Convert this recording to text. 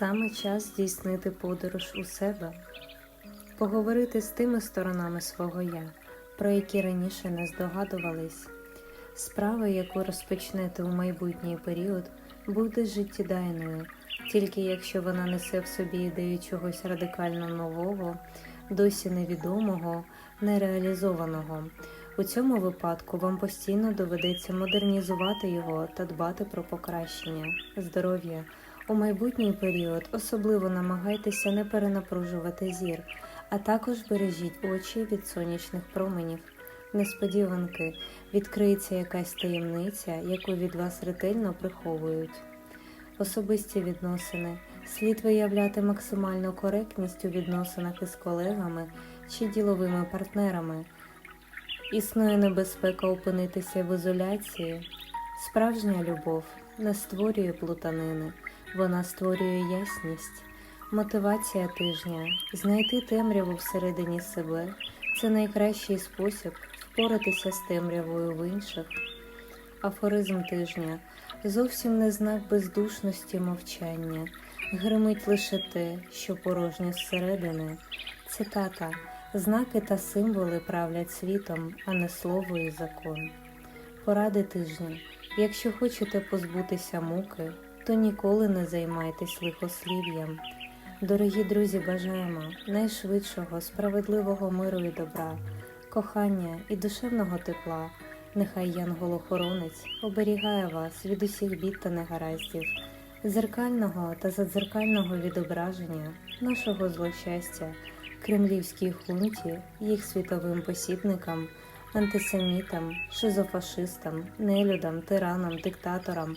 Саме час здійснити подорож у себе, поговорити з тими сторонами свого я, про які раніше не здогадувались. Справа, яку розпочнете у майбутній період, буде життєдайною, тільки якщо вона несе в собі ідею чогось радикально нового, досі невідомого, нереалізованого. У цьому випадку вам постійно доведеться модернізувати його та дбати про покращення, здоров'я. У майбутній період особливо намагайтеся не перенапружувати зір, а також бережіть очі від сонячних променів. Несподіванки відкриється якась таємниця, яку від вас ретельно приховують. Особисті відносини слід виявляти максимальну коректність у відносинах із колегами чи діловими партнерами. Існує небезпека опинитися в ізоляції. Справжня любов не створює плутанини, вона створює ясність. Мотивація тижня знайти темряву всередині себе це найкращий спосіб впоратися з темрявою в інших. Афоризм тижня зовсім не знак бездушності мовчання, гримить лише те, що порожнє зсередини. Цитата Знаки та символи правлять світом, а не слово і закон. Поради тижня. Якщо хочете позбутися муки, то ніколи не займайтесь лихослів'ям. Дорогі друзі, бажаємо найшвидшого, справедливого миру і добра, кохання і душевного тепла. Нехай Янгол-охоронець оберігає вас від усіх бід та негараздів, зеркального та задзеркального відображення нашого злощастя, кремлівській хунті, їх світовим посібникам, антисемітам, шизофашистам, нелюдам, тиранам, диктаторам,